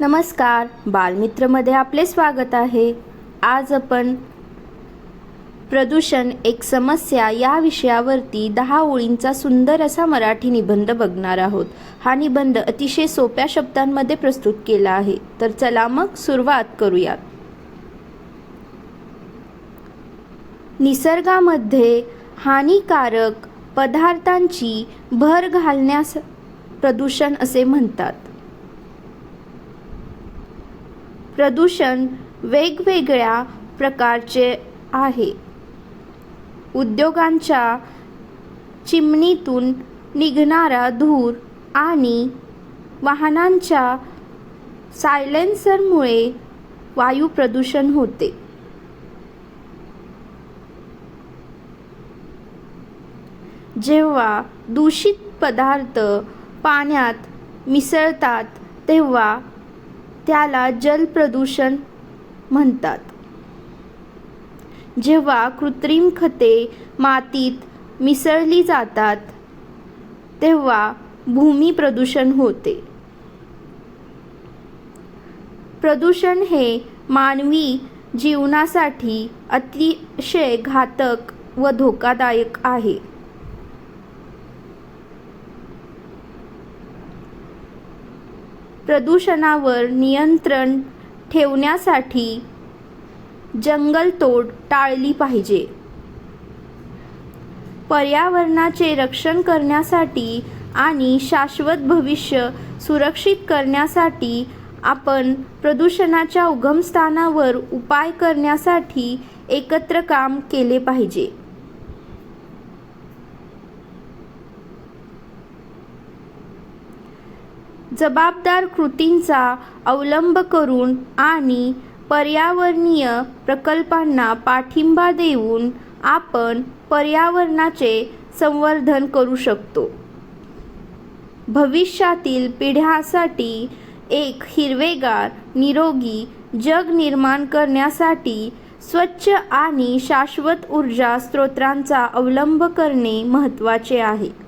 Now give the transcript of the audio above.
नमस्कार. बालमित्रमध्ये आपले स्वागत आहे. आज आपण प्रदूषण एक समस्या या विषयावरती दहा ओळींचा सुंदर असा मराठी निबंध बघणार आहोत. हा निबंध अतिशय सोप्या शब्दांमध्ये प्रस्तुत केला आहे. तर चला मग सुरुवात करूयात. निसर्गामध्ये हानिकारक पदार्थांची भर घालण्यास प्रदूषण असे म्हणतात. प्रदूषण वेगवेगळ्या प्रकारचे आहे. उद्योगांच्या चिमणीतून निघणारा धूर आणि वाहनांच्या सायलेन्सरमुळे वायू प्रदूषण होते. जेव्हा दूषित पदार्थ पाण्यात मिसळतात तेव्हा त्याला जलप्रदूषण म्हणतात. जेव्हा कृत्रिम खते मातीत मिसळली जातात तेव्हा भूमी प्रदूषण होते. प्रदूषण हे मानवी जीवनासाठी अतिशय घातक व धोकादायक आहे. प्रदूषणावर नियंत्रण ठेवण्यासाठी जंगलतोड टाळली पाहिजे. पर्यावरणाचे रक्षण करण्यासाठी आणि शाश्वत भविष्य सुरक्षित करण्यासाठी आपण प्रदूषणाच्या उगमस्थानावर उपाय करण्यासाठी एकत्र काम केले पाहिजे. जबाबदार कृतींचा अवलंब करून आणि पर्यावरणीय प्रकल्पांना पाठिंबा देऊन आपण पर्यावरणाचे संवर्धन करू शकतो. भविष्यातील पिढ्यासाठी एक हिरवेगार निरोगी जग निर्माण करण्यासाठी स्वच्छ आणि शाश्वत ऊर्जा स्रोतांचा अवलंब करणे महत्त्वाचे आहे.